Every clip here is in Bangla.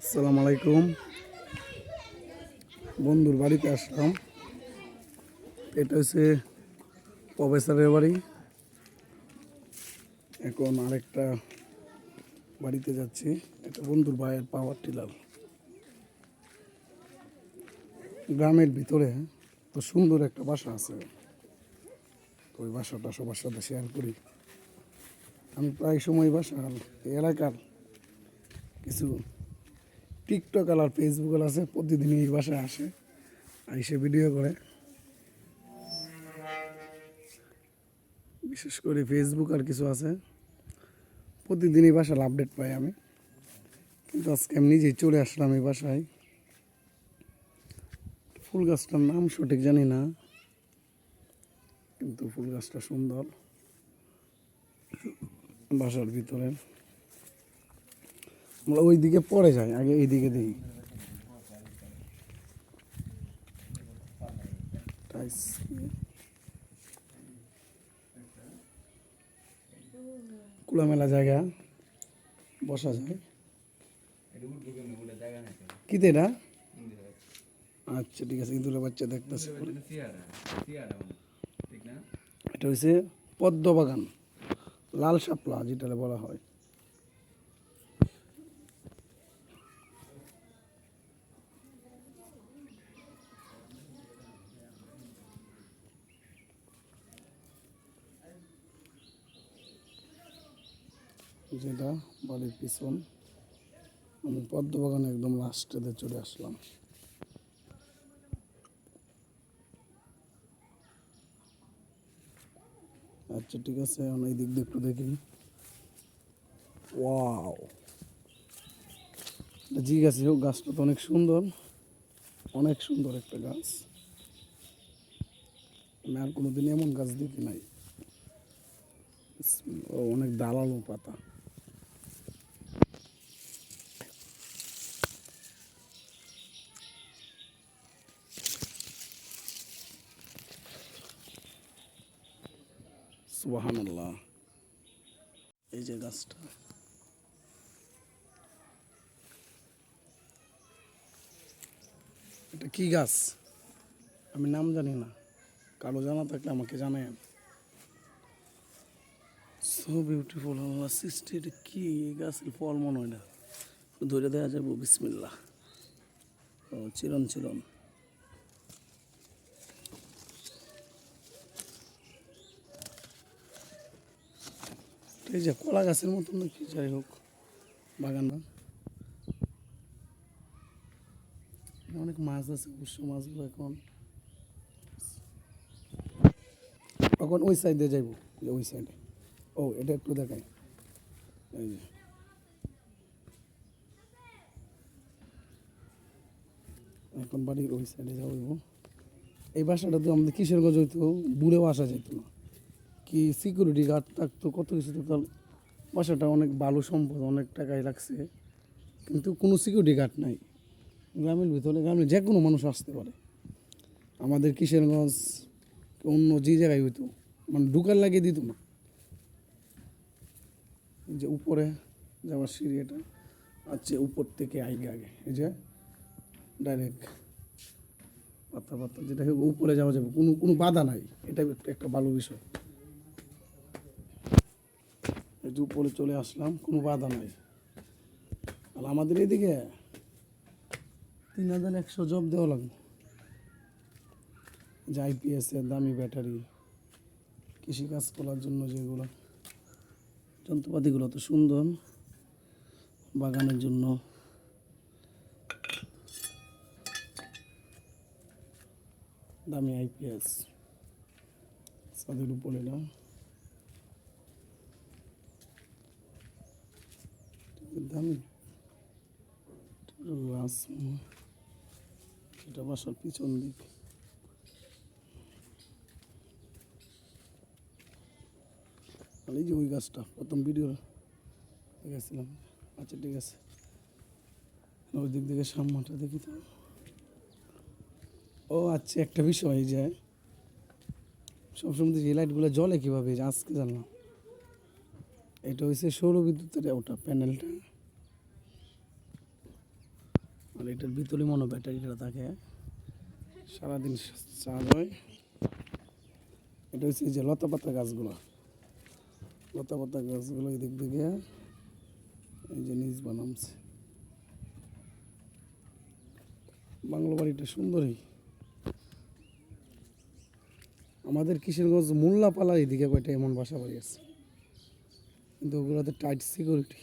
আসসালামু আলাইকুম। বন্ধুর বাড়িতে আসলাম। এটা হচ্ছে প্রফেসরের বাড়ি। এখন আরেকটা বাড়িতে যাচ্ছি। এটা বন্ধুর ভাইয়ের পাওয়ার টিলার। গ্রামের ভিতরে তো সুন্দর একটা বাসা আছে। তো ওই বাসাটা সবার সাথে শেয়ার করি। আমি প্রায় সময় বাসা এলাকার কিছু টিকটক আর ফেসবুক আছে প্রতিদিন এই বাসায় আসে এসে ভিডিও করে। বিশেষ করে ফেসবুক আর কিছু আছে প্রতিদিন এই বাসার আপডেট পাই আমি। কিন্তু আজকে আমি নিজেই চলে আসলাম এই বাসায়। ফুল গাছটার নাম সঠিক জানি না, কিন্তু ফুল গাছটা সুন্দর। বাসার ভিতরে। আমরা ওই দিকে পরে যাই, আগে এই দিকে দিই খোলামেলা জায়গা, বসা যায়। কিতে এটা? আচ্ছা ঠিক আছে, ইঁদুরের বাচ্চা দেখতেছে। এটা হচ্ছে পদ্ম বাগান লাল শাপলা যেটা বলা হয়। যেটা বাড়ির পিছন, আমি পদ্ম বাগানে একদম লাস্টেতে চলে আসলাম। আচ্ছা ঠিক আছে, এখন এই দিক দিয়ে একটু দেখি। ওয়াও জি গাছ হোক গাছটা তো অনেক সুন্দর অনেক সুন্দর একটা গাছ। আমি আর কোনোদিন এমন গাছ দেখি নাই। অনেক দালালো পাতা। সুবাহান আল্লাহ এই যে গাছটা। এটা কি গাছ? আমি নাম জানি না। কারও জানা থাকলে আমাকে জানায় সো বিউটিফুল আল্লাহ সৃষ্টি, এটা কি? গাছের ফল মনে হয় না। ধরে দেওয়া যাব বিসমিল্লা ও, চিরন চিরন। এই যে কলা গাছের মতন নাকি, যাই হোক বাগানটা অনেক মাছ আছে অবশ্য মাছগুলো এখন। এখন ওই সাইডে যাইব ওই সাইডে ও, এটা একটু দেখাই। এই যে। এখন বাড়ির ওই সাইডে যাব। এই বাসাটা তো আমাদের কিশোরগঞ্জ হইতো বুড়েও আসা যেত না। কি সিকিউরিটি গার্ড থাকতো, কত কিছু তো তার বাসাটা অনেক ভালো সম্পদ, অনেক টাকাই লাগছে। কিন্তু কোনো সিকিউরিটি গার্ড নাই। গ্রামের ভিতরে গ্রামে যে কোনো মানুষ আসতে পারে। আমাদের কিশোরগঞ্জ, অন্য যে জায়গায় হইতো মানে ঢুকার লাগিয়ে দিত না। এই যে উপরে যাওয়ার সিঁড়ি এটা আচ্ছা উপর থেকে আগে আগে, এই যে ডাইরেক্ট পাতা পাতা, যেটা উপরে যাওয়া যাবে, কোনো কোনো বাধা নাই। এটা একটা ভালো বিষয়। এই উপরে চলে আসলাম, কোনো বাধা নাই। আর আমাদের এদিকে তিন হাজার একশো জব দেওয়া লাগবে। যে আইপিএস এর দামি ব্যাটারি কৃষিকাজ করার জন্য যেগুলো, যন্ত্রপাতিগুলো তো সুন্দর, বাগানের জন্য। দামি আইপিএস, ছাদের উপরে না দামি এটা বাসার পিছন দিক। এই যে ওই গাছটা, প্রথম ভিডিও দেখেছিলাম। আচ্ছা ঠিক আছে। ওই দিক থেকে সামনাটা দেখি তো। ও আচ্ছা একটা বিষয় যে, সবসময় যে লাইটগুলো জ্বলে কীভাবে? আজকে জানলাম। এটা হচ্ছে সৌর বিদ্যুতের ওটা প্যানেলটা। আর এটার ভিতরে মনে ব্যাটারিটা থাকে। সারাদিন চার্জ হয়। এটা হচ্ছে যে লতা পাতা গাছগুলো। লতা পাতা গাছগুলো এদিক দিকে এই যে নিচ বানামছে। বাংলা বাড়িটা সুন্দরই। আমাদের কিশোরগঞ্জ মোল্লাপালা এদিকে কয়টা এমন বাসা বাড়ি আছে? কিন্তু ওগুলোতে টাইট সিকিউরিটি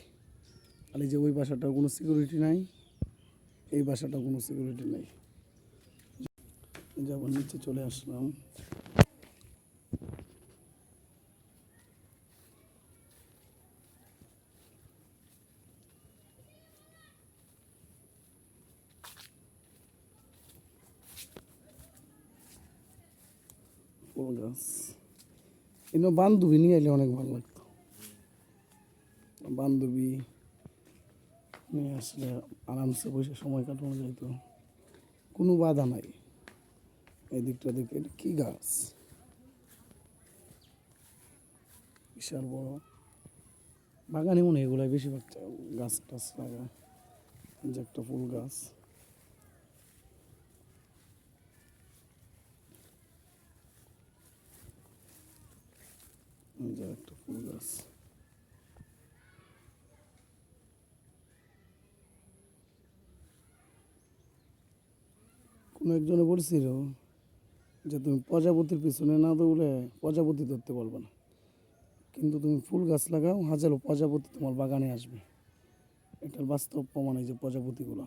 আর যে ওই বাসাটার কোনো সিকিউরিটি নাই, এই বাসাটা কোনো সিকিউরিটি নাই। যাবার নিচে চলে আসলাম। গাছ। বান্ধবী নিয়ে এলে অনেক ভালো লাগতো। বান্ধবী নিয়ে আসলে আরামসে বসে সময় কাটানো যেত কোনো বাধা নাই। এই দিকটা দেখে কী গাছ? বিশাল বড়। বাগানে মনে এগুলাই বেশিরভাগ গাছ টাছ লাগা। যে একটা ফুল গাছ। একটা ফুল গাছ। কোনো একজনে বলছিল যে তুমি প্রজাপতির পিছনে না দৌড়ে প্রজাপতি ধরতে পারবে না। কিন্তু তুমি ফুল গাছ লাগাও, হাজারো প্রজাপতি তোমার বাগানে আসবে। এটার বাস্তব প্রমাণ এই যে প্রজাপতিগুলো।